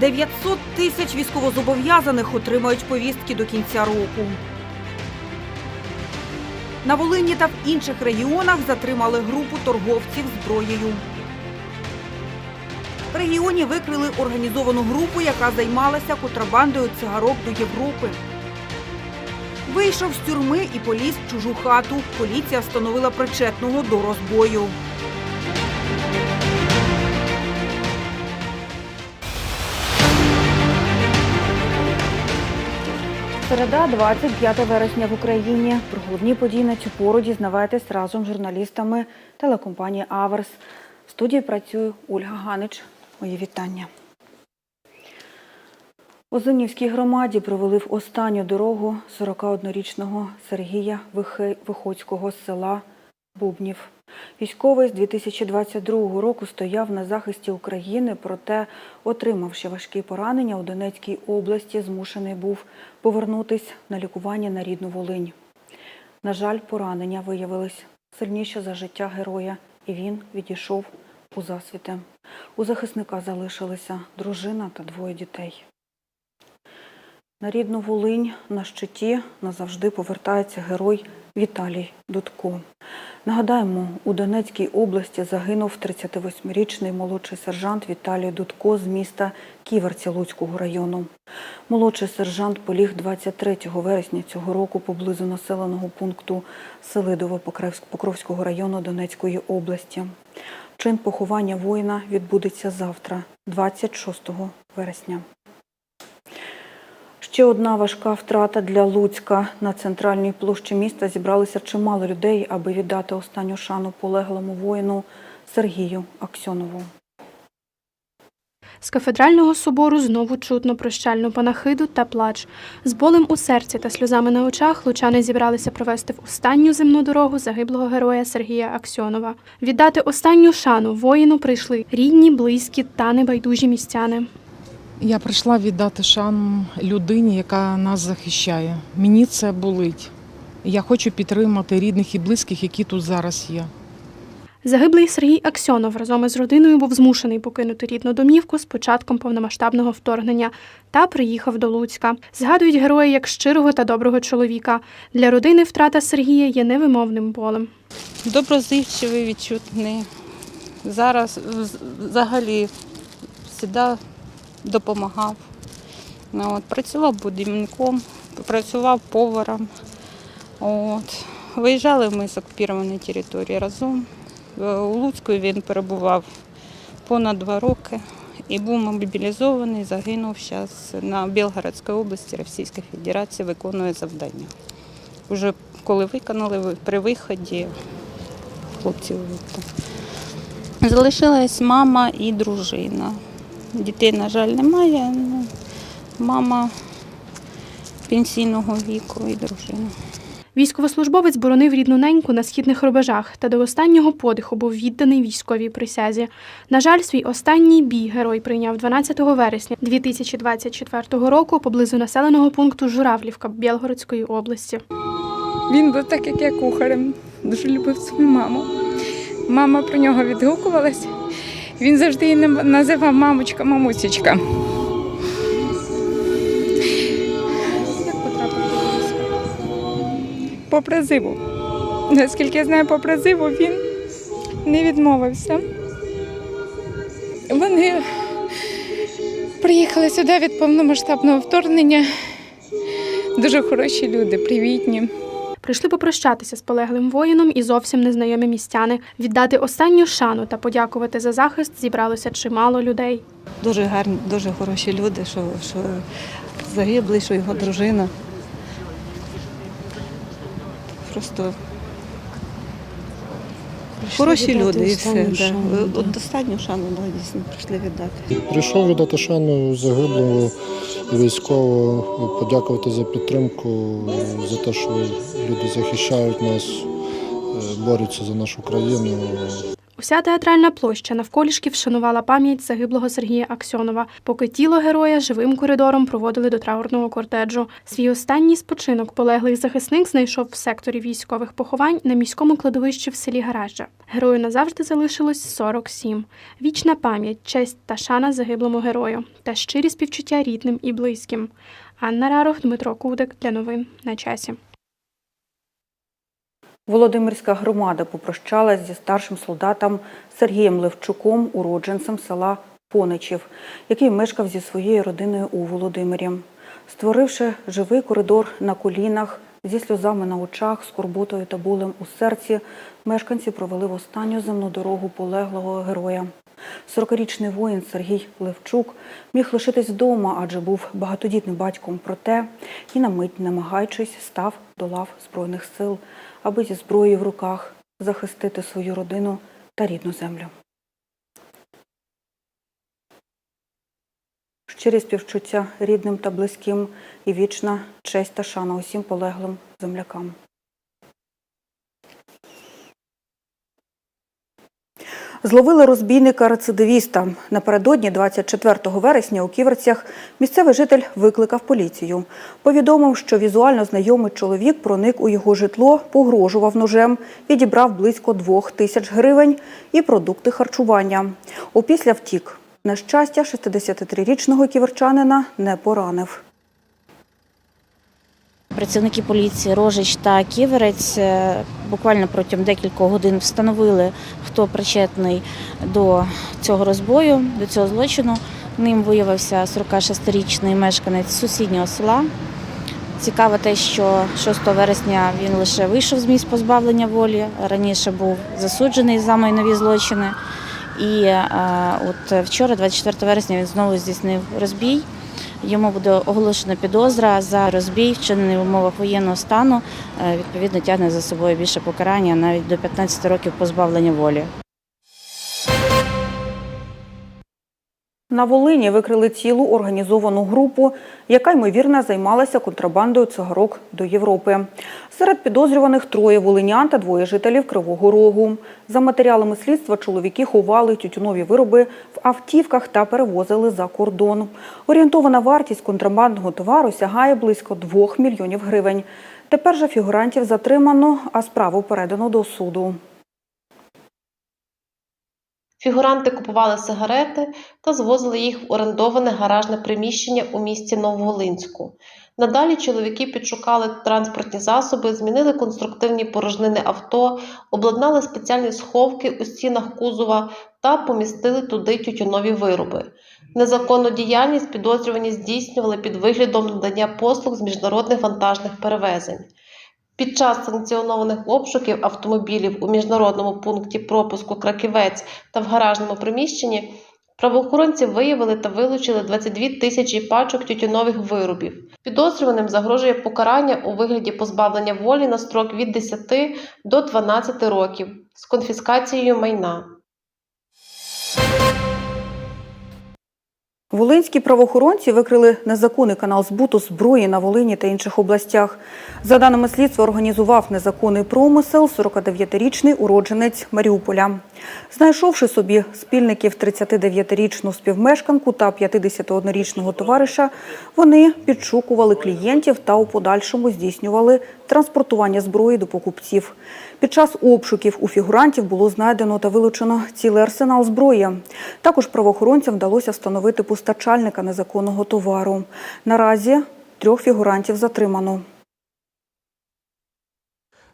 900 тисяч військовозобов'язаних отримають повістки до кінця року. На Волині та в інших регіонах затримали групу торговців зброєю. В регіоні викрили організовану групу, яка займалася контрабандою цигарок до Європи. Вийшов з тюрми і поліз в чужу хату. Поліція встановила причетного до розбою. Середа, 25 вересня в Україні. Про головні події на цю пору дізнавайтесь разом з журналістами телекомпанії Аверс. В студії працює Ольга Ганич. Мої вітання. У Зинівській громаді провели в останню дорогу 41-річного Сергія Виходського з села Бубнів. Військовий з 2022 року стояв на захисті України, проте, отримавши важкі поранення у Донецькій області, змушений був повернутись на лікування на рідну Волинь. На жаль, поранення виявились сильніше за життя героя, і він відійшов у засвіти. У захисника залишилися дружина та двоє дітей. На рідну Волинь на щиті назавжди повертається герой Віталій Дудко. Нагадаємо, у Донецькій області загинув 38-річний молодший сержант Віталій Дудко з міста Ківерці Луцького району. Молодший сержант поліг 23 вересня цього року поблизу населеного пункту Селидово Покровського району Донецької області. Чин поховання воїна відбудеться завтра, 26 вересня. Ще одна важка втрата для Луцька. На центральній площі міста зібралося чимало людей, аби віддати останню шану полеглому воїну Сергію Аксьонову. З кафедрального собору знову чутно прощальну панахиду та плач. З болем у серці та сльозами на очах лучани зібралися провести в останню земну дорогу загиблого героя Сергія Аксьонова. Віддати останню шану воїну прийшли рідні, близькі та небайдужі містяни. Я прийшла віддати шану людині, яка нас захищає. Мені це болить. Я хочу підтримати рідних і близьких, які тут зараз є. Загиблий Сергій Аксьонов разом із родиною був змушений покинути рідну домівку з початком повномасштабного вторгнення та приїхав до Луцька. Згадують героя як щирого та доброго чоловіка. Для родини втрата Сергія є невимовним болем. доброзичливий, відчутний. Зараз взагалі завжди допомагав. Ну, От, працював будівником, працював поваром. От. Виїжджали ми з окупованої території разом. Е, У Луцьку він перебував понад два роки і був мобілізований, загинув зараз на Білгородській області Російської Федерації, виконує завдання. Уже коли виконали при виході хлопців. Залишилась мама і дружина. Дітей, на жаль, немає. Ну, мама пенсійного віку і дружина. Військовослужбовець боронив рідну неньку на східних рубежах та до останнього подиху був відданий військовій присязі. На жаль, свій останній бій герой прийняв 12 вересня 2024 року поблизу населеного пункту Журавлівка Білгородської області. Він був так, як я кухарем, дуже любив свою маму. Мама про нього відгукувалась. Він завжди її називав мамочка, мамусечка. По призиву. Наскільки я знаю, по призиву він не відмовився. Вони приїхали сюди від повномасштабного вторгнення. Дуже хороші люди, привітні. Прийшли попрощатися з полеглим воїном і зовсім незнайомі містяни. Віддати останню шану та подякувати за захист зібралося чимало людей. Дуже гарні, дуже хороші люди, що, що загиблий, що його дружина. Просто хороші люди і все. Да. От Достатню шану да, дійсно прийшли віддати. Прийшов віддати шану загиблому військового, подякувати за підтримку, за те, що люди захищають нас, е, борються за нашу країну. Уся театральна площа навколішки вшанувала пам'ять загиблого Сергія Аксьонова, поки тіло героя живим коридором проводили до траурного кортеджу. Свій останній спочинок полеглий захисник знайшов в секторі військових поховань на міському кладовищі в селі Гаражджа. Герою назавжди залишилось 47. Вічна пам'ять, честь та шана загиблому герою та щирі співчуття рідним і близьким. Анна Рарох, Дмитро Кудик для новин на часі. Володимирська громада попрощалась зі старшим солдатом Сергієм Левчуком, уродженцем села Поничів, який мешкав зі своєю родиною у Володимирі. Створивши живий коридор на колінах, зі сльозами на очах, скорботою та болем у серці, мешканці провели в останню земну дорогу полеглого героя. 40-річний воїн Сергій Левчук міг лишитись вдома, адже був багатодітним батьком. Проте і на мить, намагаючись, став до лав Збройних сил, аби зі зброєю в руках захистити свою родину та рідну землю. Щирі співчуття рідним та близьким і вічна честь та шана усім полеглим землякам. Зловили розбійника-рецидивіста. Напередодні 24 вересня у Ківерцях місцевий житель викликав поліцію. Повідомив, що візуально знайомий чоловік проник у його житло, погрожував ножем, відібрав близько двох тисяч гривень і продукти харчування. Опісля втік. На щастя, 63-річного ківерчанина не поранив. Працівники поліції Рожич та Ківерець е, буквально протягом декількох годин встановили, хто причетний до цього розбою, до цього злочину. Ним виявився 46-річний мешканець сусіднього села. Цікаво те, що 6 вересня він лише вийшов з місць позбавлення волі. Раніше був засуджений за майнові злочини. І е, от вчора, 24 вересня, він знову здійснив розбій. Йому буде оголошена підозра за розбій, вчинений в умовах воєнного стану. Е, Відповідно, тягне за собою більше покарання, навіть до 15 років позбавлення волі. На Волині викрили цілу організовану групу, яка ймовірно займалася контрабандою цигарок до Європи. Серед підозрюваних троє волинян та двоє жителів Кривого Рогу. За матеріалами слідства чоловіки ховали тютюнові вироби в автівках та перевозили за кордон. Орієнтована вартість контрабандного товару сягає близько 2 мільйонів гривень. Тепер же фігурантів затримано, а справу передано до суду. Фігуранти купували сигарети та звозили їх в орендоване гаражне приміщення у місті Нововолинську. Надалі чоловіки підшукали транспортні засоби, змінили конструктивні порожнини авто, обладнали спеціальні сховки у стінах кузова та помістили туди тютюнові вироби. Незаконну діяльність підозрювані здійснювали під виглядом надання послуг з міжнародних вантажних перевезень. Під час санкціонованих обшуків автомобілів у міжнародному пункті пропуску Краківець та в гаражному приміщенні правоохоронці виявили та вилучили 22 тисячі пачок тютюнових виробів. Підозрюваним загрожує покарання у вигляді позбавлення волі на строк від 10 до 12 років з конфіскацією майна. Волинські правоохоронці викрили незаконний канал збуту зброї на Волині та інших областях. За даними слідства, організував незаконний промисел 49-річний уродженець Маріуполя. Знайшовши собі спільників 39-річну співмешканку та 51-річного товариша, вони підшукували клієнтів та у подальшому здійснювали транспортування зброї до покупців. Під час обшуків у фігурантів було знайдено та вилучено цілий арсенал зброї. Також правоохоронцям вдалося встановити постачальника незаконного товару. Наразі трьох фігурантів затримано.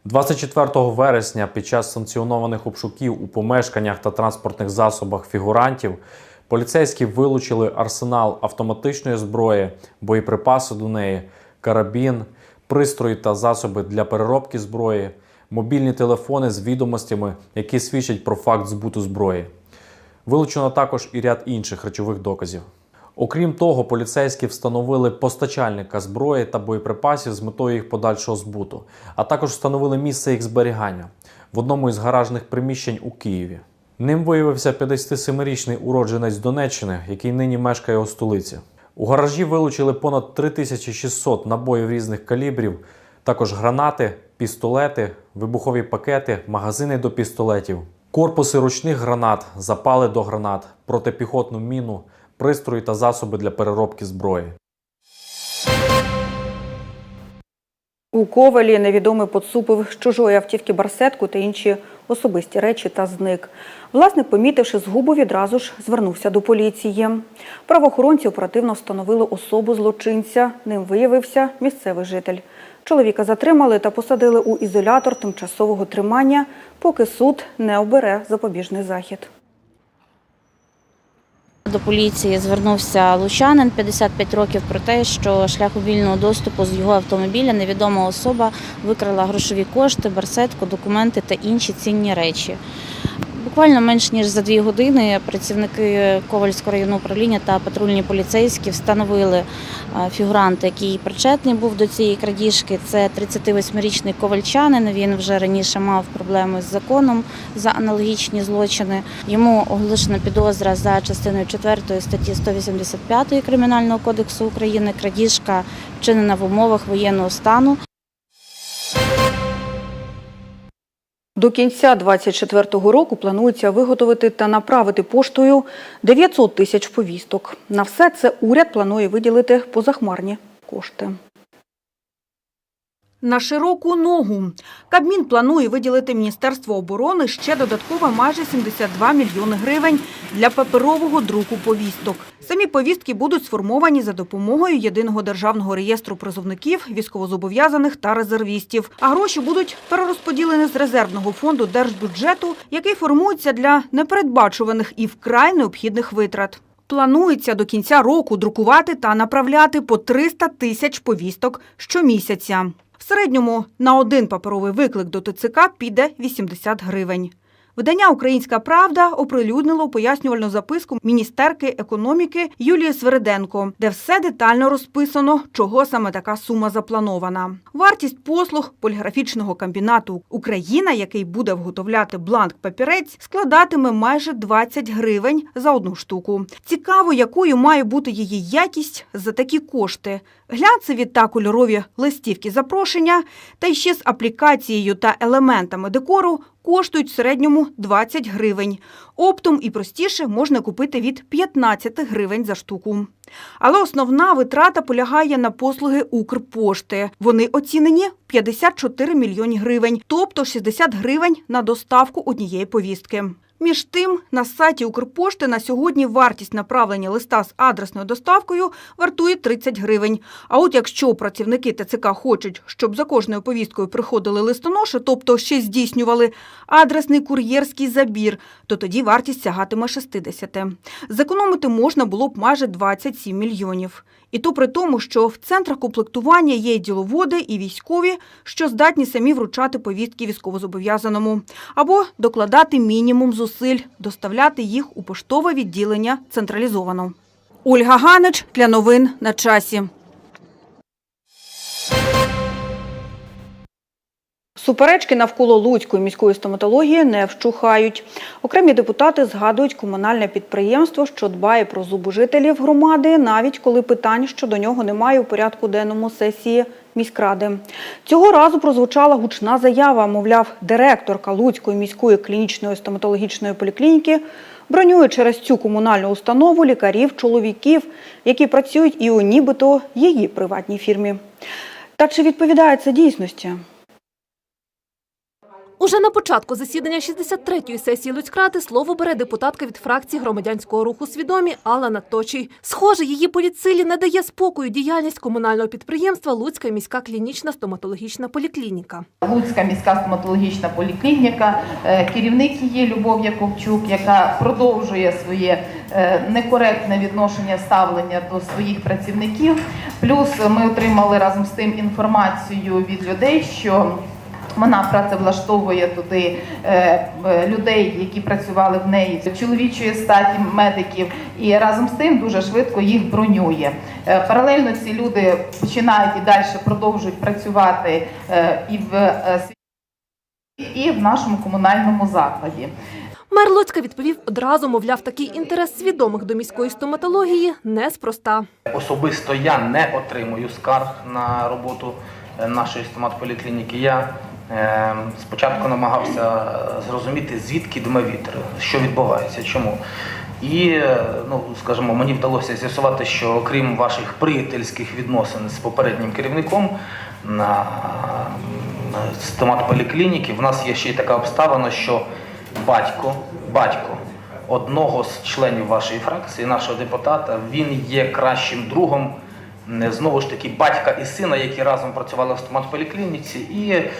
24 вересня під час санкціонованих обшуків у помешканнях та транспортних засобах фігурантів поліцейські вилучили арсенал автоматичної зброї, боєприпаси до неї, карабін, пристрої та засоби для переробки зброї, мобільні телефони з відомостями, які свідчать про факт збуту зброї. Вилучено також і ряд інших речових доказів. Окрім того, поліцейські встановили постачальника зброї та боєприпасів з метою їх подальшого збуту, а також встановили місце їх зберігання в одному із гаражних приміщень у Києві. Ним виявився 57-річний уродженець Донеччини, який нині мешкає у столиці. У гаражі вилучили понад 3600 набоїв різних калібрів, також гранати, пістолети, вибухові пакети, магазини до пістолетів. Корпуси ручних гранат, запали до гранат, протипіхотну міну, пристрої та засоби для переробки зброї. У Ковалі невідомий поцупив з чужої автівки барсетку та інші особисті речі та зник. Власник, помітивши згубу, відразу ж звернувся до поліції. Правоохоронці оперативно встановили особу злочинця. Ним виявився місцевий житель. Чоловіка затримали та посадили у ізолятор тимчасового тримання, поки суд не обере запобіжний захід. До поліції звернувся лучанин 55 років про те, що шляхом вільного доступу з його автомобіля невідома особа викрала грошові кошти, барсетку, документи та інші цінні речі. Буквально менш ніж за дві години працівники Ковальського районного управління та патрульні поліцейські встановили е, фігуранта, який причетний був до цієї крадіжки. Це 38-річний ковальчанин. Він вже раніше мав проблеми з законом за аналогічні злочини. Йому оголошена підозра за частиною 4 статті 185 Кримінального кодексу України. Крадіжка вчинена в умовах воєнного стану. До кінця 2024 року планується виготовити та направити поштою 900 тисяч повісток. На все це уряд планує виділити позахмарні кошти. На широку ногу Кабмін планує виділити Міністерству оборони ще додатково майже 72 мільйони гривень для паперового друку повісток. Самі повістки будуть сформовані за допомогою єдиного державного реєстру призовників, військовозобов'язаних та резервістів. А гроші будуть перерозподілені з резервного фонду держбюджету, який формується для непередбачуваних і вкрай необхідних витрат. Планується до кінця року друкувати та направляти по 300 тисяч повісток щомісяця. В середньому на один паперовий виклик до ТЦК піде 80 гривень. Видання Українська Правда оприлюднило пояснювальну записку міністерки економіки Юлії Свериденко, де все детально розписано, чого саме така сума запланована. Вартість послуг поліграфічного комбінату Україна, який буде вготовляти бланк папірець, складатиме майже 20 гривень за одну штуку. Цікаво, якою має бути її якість за такі кошти. Глянцеві та кольорові листівки запрошення, та й ще з аплікацією та елементами декору коштують в середньому 20 гривень. Оптом і простіше можна купити від 15 гривень за штуку. Але основна витрата полягає на послуги Укрпошти. Вони оцінені 54 мільйони гривень, тобто 60 гривень на доставку однієї повістки. Між тим, на сайті Укрпошти на сьогодні вартість направлення листа з адресною доставкою вартує 30 гривень. А от якщо працівники ТЦК хочуть, щоб за кожною повісткою приходили листоноші, тобто ще здійснювали адресний кур'єрський забір, то тоді вартість сягатиме 60. Зекономити можна було б майже 27 мільйонів. І то при тому, що в центрах комплектування є діловоди, і військові, що здатні самі вручати повістки військовозобов'язаному, або докладати мінімум зусиль, доставляти їх у поштове відділення централізовано. Ольга Ганич для новин на часі. Суперечки навколо Луцької міської стоматології не вщухають. Окремі депутати згадують комунальне підприємство, що дбає про зубожителів громади, навіть коли питань щодо нього немає у порядку денному сесії міськради. Цього разу прозвучала гучна заява, мовляв, директорка Луцької міської клінічної стоматологічної поліклініки бронює через цю комунальну установу лікарів-чоловіків, які працюють і у нібито її приватній фірмі. Та чи відповідає це дійсності? Уже на початку засідання 63-ї сесії Луцькрати слово бере депутатка від фракції громадянського руху «Свідомі» Алла Наточій. Схоже, її політсилі не дає спокою діяльність комунального підприємства Луцька міська клінічна стоматологічна поліклініка. Луцька міська стоматологічна поліклініка, е, керівник її Любов Яковчук, яка продовжує своє е, некоректне відношення ставлення до своїх працівників. Плюс ми отримали разом з тим інформацію від людей, що вона працевлаштовує туди е, е, людей, які працювали в неї чоловічої статі медиків, і разом з тим дуже швидко їх бронює. Е, Паралельно ці люди починають і далі продовжують працювати і в світі, і в нашому комунальному закладі. Мер Луцька відповів одразу, мовляв, такий інтерес свідомих до міської стоматології неспроста. Особисто я не отримую скарг на роботу нашої стоматполіклініки. Я Спочатку намагався зрозуміти, звідки дме вітер, що відбувається, чому. І, е, ну, скажімо, мені вдалося з'ясувати, що окрім ваших приятельських відносин з попереднім керівником на м, стоматполіклініки, в нас є ще й така обставина, що батько, батько одного з членів вашої фракції, нашого депутата, він є кращим другом знову ж таки батька і сина, які разом працювали в стоматполіклініці, і,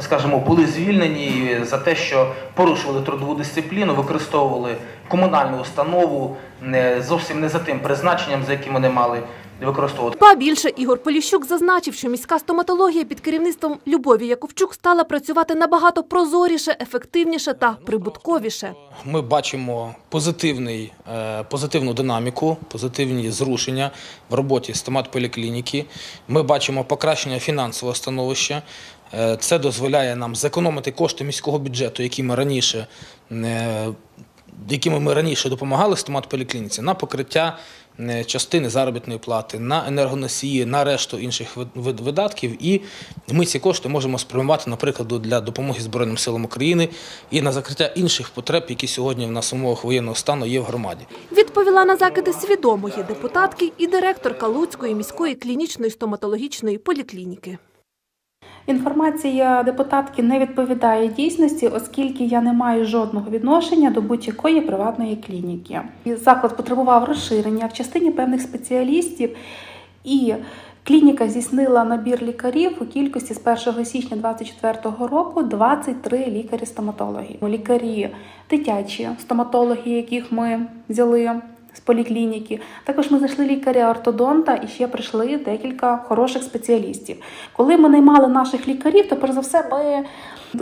скажімо, були звільнені за те, що порушували трудову дисципліну, використовували комунальну установу не зовсім не за тим призначенням, за яким вони мали використовувати. Ба більше Ігор Поліщук зазначив, що міська стоматологія під керівництвом Любові Яковчук стала працювати набагато прозоріше, ефективніше та прибутковіше. Ми бачимо позитивний, е, позитивну динаміку, позитивні зрушення в роботі стоматполіклініки. Ми бачимо покращення фінансового становища. Е, Це дозволяє нам зекономити кошти міського бюджету, які ми раніше, е, якими ми раніше допомагали стоматполіклініці, на покриття частини заробітної плати, на енергоносії, на решту інших вид- вид- видатків. І ми ці кошти можемо спрямувати, наприклад, для допомоги Збройним силам України і на закриття інших потреб, які сьогодні в нас умовах воєнного стану є в громаді. Відповіла на закиди свідомої депутатки і директорка Луцької міської клінічної стоматологічної поліклініки. Інформація депутатки не відповідає дійсності, оскільки я не маю жодного відношення до будь-якої приватної клініки. Заклад потребував розширення в частині певних спеціалістів, і клініка здійснила набір лікарів у кількості з 1 січня 2024 року 23 лікарі-стоматологи. Лікарі дитячі стоматологи, яких ми взяли з поліклініки. Також ми знайшли лікаря-ортодонта і ще прийшли декілька хороших спеціалістів. Коли ми наймали наших лікарів, то перш за все ми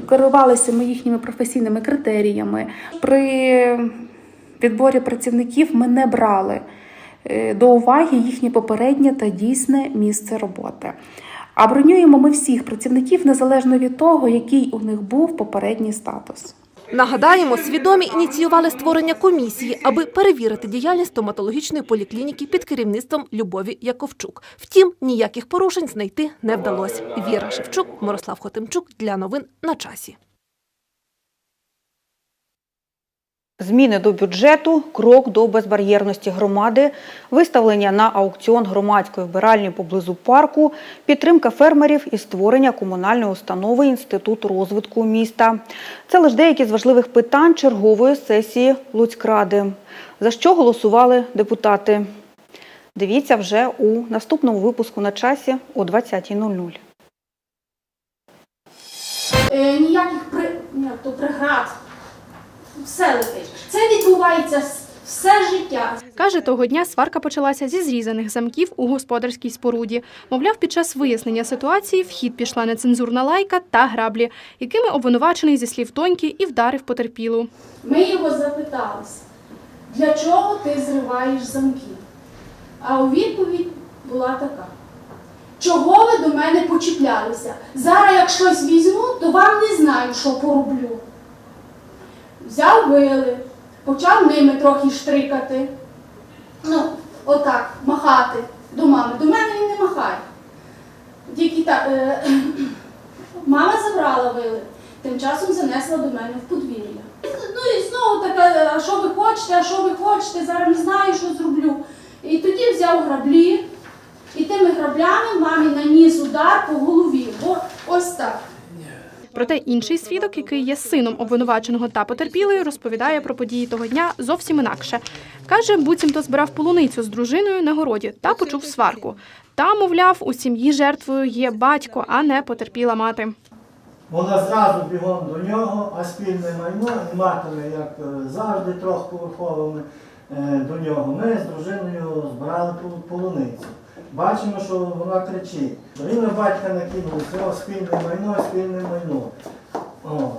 керувалися ми їхніми професійними критеріями. При відборі працівників ми не брали е, до уваги їхнє попереднє та дійсне місце роботи. А бронюємо ми всіх працівників незалежно від того, який у них був попередній статус. Нагадаємо, свідомі ініціювали створення комісії, аби перевірити діяльність стоматологічної поліклініки під керівництвом Любові Яковчук. Втім, ніяких порушень знайти не вдалося. Віра Шевчук, Мирослав Хотимчук для новин на часі. Зміни до бюджету, крок до безбар'єрності громади, виставлення на аукціон громадської вбиральні поблизу парку, підтримка фермерів і створення комунальної установи Інститут розвитку міста. Це лише деякі з важливих питань чергової сесії Луцькради. За що голосували депутати? Дивіться вже у наступному випуску на часі о 20.00. Е, ніяких при... як то, преград. Все летить. Це відбувається все життя. Каже, того дня сварка почалася зі зрізаних замків у господарській споруді. Мовляв, під час вияснення ситуації в хід пішла нецензурна лайка та граблі, якими обвинувачений зі слів тоньки і вдарив потерпілу. Ми його запиталися, для чого ти зриваєш замки? А у відповідь була така. Чого ви до мене почіплялися? Зараз як щось візьму, то вам не знаю, що пороблю. Взяв вили, почав ними трохи штрикати. Ну, отак, махати до мами. До мене він не махає. Тільки так. Е, мама забрала вили, тим часом занесла до мене в подвір'я. Ну і знову така, а що ви хочете, а що ви хочете, зараз не знаю, що зроблю. І тоді взяв граблі, і тими граблями мамі наніс удар по голові. Бо ось так. Проте інший свідок, який є сином обвинуваченого та потерпілої, розповідає про події того дня зовсім інакше. Каже, буцімто збирав полуницю з дружиною на городі та почув сварку. Та, мовляв, у сім'ї жертвою є батько, а не потерпіла мати. Вона зразу бігом до нього, а спільне майно і матиме, як е, завжди, трьохповерховими е, до нього. Ми з дружиною збирали пол- полуницю. Бачимо, що вона кричить. На батька накинули, о, спільне майно, спільне майно. О.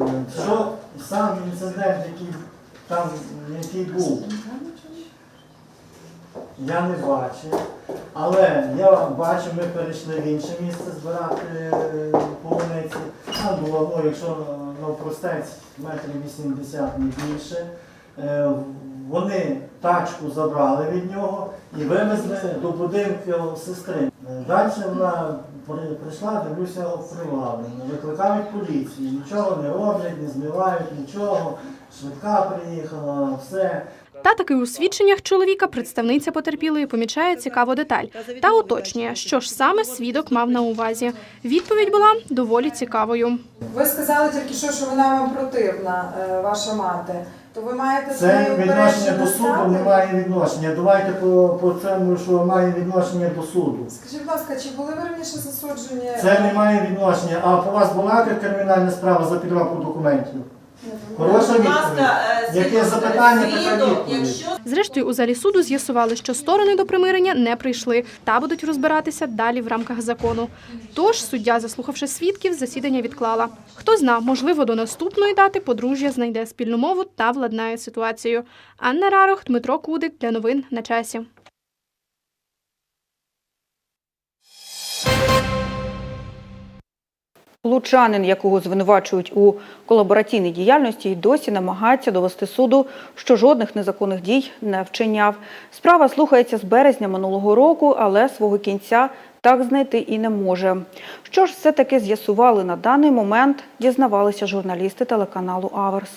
Е, Що сам інцидент, який там який був, я не бачив. Але я бачу, ми перейшли в інше місце збирати е, полуниці. Там було, ну, якщо навпростець, метрів 80 не більше. Вони тачку забрали від нього і вивезли до будинку його сестри. Далі вона Прийшла, дивлюся, обкривавлено. Викликають поліцію, нічого не роблять, не змивають нічого. Швидка приїхала, все. Та таки у свідченнях чоловіка представниця потерпілої помічає цікаву деталь та уточнює, що ж саме свідок мав на увазі. Відповідь була доволі цікавою. Ви сказали тільки що, що вона вам противна, е, ваша мати. То ви маєте з Це нею відношення до суду не має відношення. Давайте по, по цьому, що має відношення до суду. Скажіть, будь ласка, чи були ви раніше засуджені? Це не має відношення. А по вас була кримінальна справа за підробку документів? Відповідь. Яке запитання, така відповідь. Зрештою, у залі суду з'ясували, що сторони до примирення не прийшли та будуть розбиратися далі в рамках закону. Тож суддя, заслухавши свідків, засідання відклала. Хто зна, можливо, до наступної дати подружжя знайде спільну мову та владнає ситуацію. Анна Рарох, Дмитро Кудик для новин на часі. Лучанин, якого звинувачують у колабораційній діяльності, й досі намагається довести суду, що жодних незаконних дій не вчиняв. Справа слухається з березня минулого року, але свого кінця так знайти і не може. Що ж все-таки з'ясували на даний момент, дізнавалися журналісти телеканалу Аверс.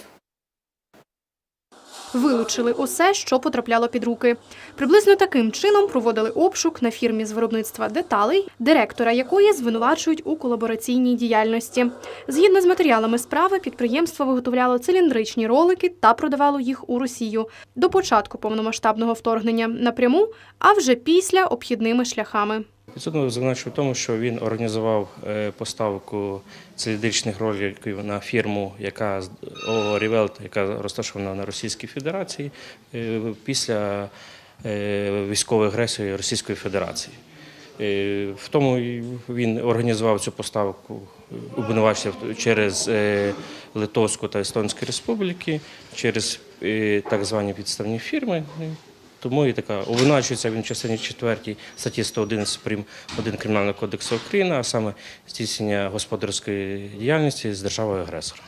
Вилучили усе, що потрапляло під руки. Приблизно таким чином проводили обшук на фірмі з виробництва деталей, директора якої звинувачують у колабораційній діяльності. Згідно з матеріалами справи, підприємство виготовляло циліндричні ролики та продавало їх у Росію до початку повномасштабного вторгнення напряму, а вже після обхідними шляхами. Підсудно звинувачує в тому, що він організував е, поставку циліндричних роликів на фірму, яка ООО «Рівелт», яка розташована на Російській Федерації е, після е, військової агресії Російської Федерації. В тому він організував цю поставку, обвинувачив через Литовську та Естонську республіки, через так звані підставні фірми. Тому і така обвинувачується він в частині 4 статті 111 прим. 1 Кримінального кодексу України, а саме здійснення господарської діяльності з державою агресора.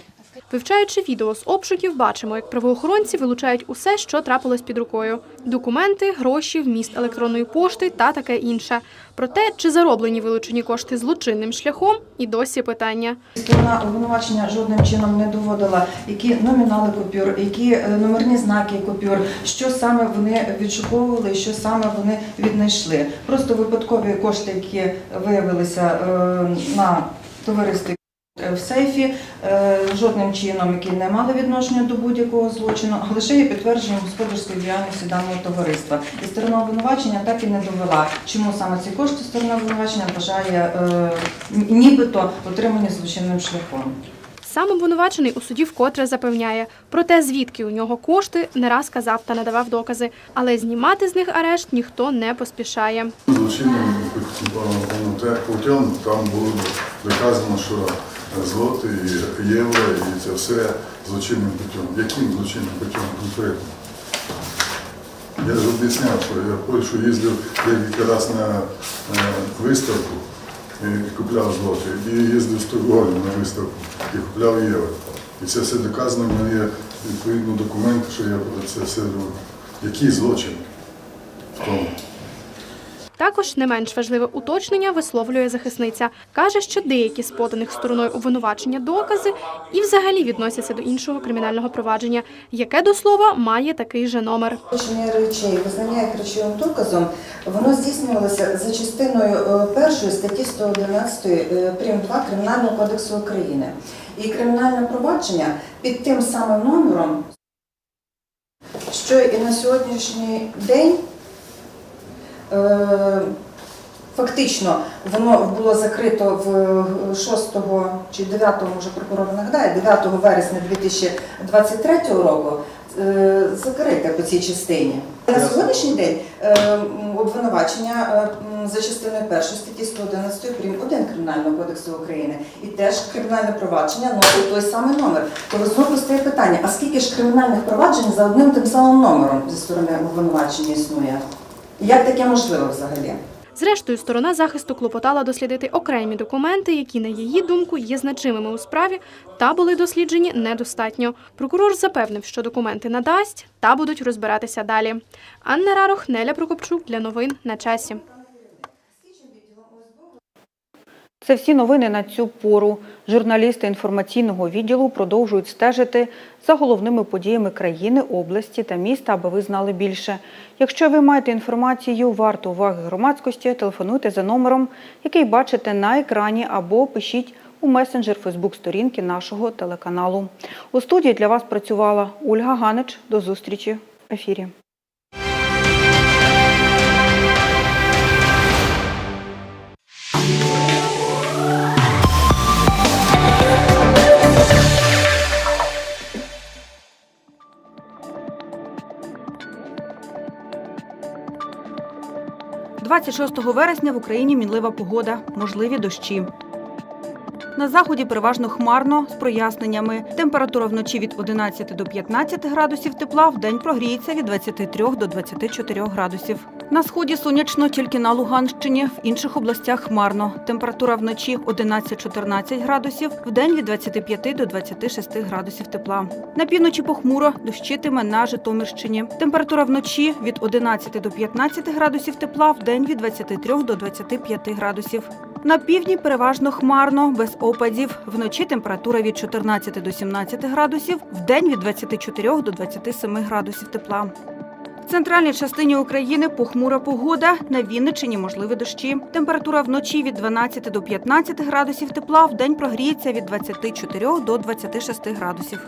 Вивчаючи відео з обшуків, бачимо, як правоохоронці вилучають усе, що трапилось під рукою: документи, гроші, вміст електронної пошти та таке інше. Про те, чи зароблені вилучені кошти злочинним шляхом, і досі питання. Сторона обвинувачення жодним чином не доводила, які номінали купюр, які е, номерні знаки купюр, що саме вони відшуковували, що саме вони віднайшли. Просто випадкові кошти, які виявилися е, на товаристві. В сейфі е, жодним чином, які не мали відношення до будь-якого злочину, а лише є підтвердженням господарської діяльності даного товариства. І сторона обвинувачення так і не довела, чому саме ці кошти сторона обвинувачення вважає е, нібито отримані злочинним шляхом. Сам обвинувачений у суді вкотре запевняє про те, звідки у нього кошти, не раз казав та надавав докази, але знімати з них арешт ніхто не поспішає. Злочинним воно там було доказано, що злоти, і євро, і це все злочинним путем. Яким злочинним путем конкретно? Я ж об'ясняв, що я в Польщу їздив декілька разів на виставку і купляв злоти, і їздив в Стокгольм на виставку і купляв євро. І це все доказано, в мене є відповідно документи, що я це все роблю. Який злочин в тому? Також не менш важливе уточнення висловлює захисниця. Каже, що деякі з поданих стороною обвинувачення докази і взагалі відносяться до іншого кримінального провадження, яке до слова має такий же номер. Вилучення речей, визнання їх речовим доказом, воно здійснювалося за частиною е, першої статті 111 е, прим. 2 Кримінального кодексу України. І кримінальне провадження під тим самим номером, що і на сьогоднішній день фактично воно було закрито в 6 чи 9, вже прокурор нагадає, 9 вересня 2023 року. е, Закрите по цій частині. На сьогоднішній день е, обвинувачення е, за частиною першої статті 111 прим. 1 Кримінального кодексу України і теж кримінальне провадження носить той самий номер. То знову стає питання: а скільки ж кримінальних проваджень за одним тим самим номером зі сторони обвинувачення існує? Як таке можливо взагалі? Зрештою, сторона захисту клопотала дослідити окремі документи, які, на її думку, є значимими у справі та були досліджені недостатньо. Прокурор запевнив, що документи надасть та будуть розбиратися далі. Анна Рарох, Неля Прокопчук для новин на часі. Це всі новини на цю пору. Журналісти інформаційного відділу продовжують стежити за головними подіями країни, області та міста, аби ви знали більше. Якщо ви маєте інформацію варту уваги громадськості, телефонуйте за номером, який бачите на екрані, або пишіть у месенджер Фейсбук сторінки нашого телеканалу. У студії для вас працювала Ольга Ганич. До зустрічі в ефірі. – 26 вересня в Україні мінлива погода, можливі дощі. На заході переважно хмарно з проясненнями. Температура вночі від 11 до 15 градусів тепла, в день прогріється від 23 до 24 градусів. На сході сонячно тільки на Луганщині, в інших областях хмарно. Температура вночі 11-14 градусів, в день від 25 до 26 градусів тепла. На півночі похмуро дощитиме на Житомирщині. Температура вночі від 11 до 15 градусів тепла, в день від 23 до 25 градусів. На півдні переважно хмарно, без опадів. Вночі температура від 14 до 17 градусів, в день від 24 до 27 градусів тепла. В центральній частині України похмура погода. На Вінниччині можливі дощі. Температура вночі від 12 до 15 градусів тепла, в день прогріється від 24 до 26 градусів.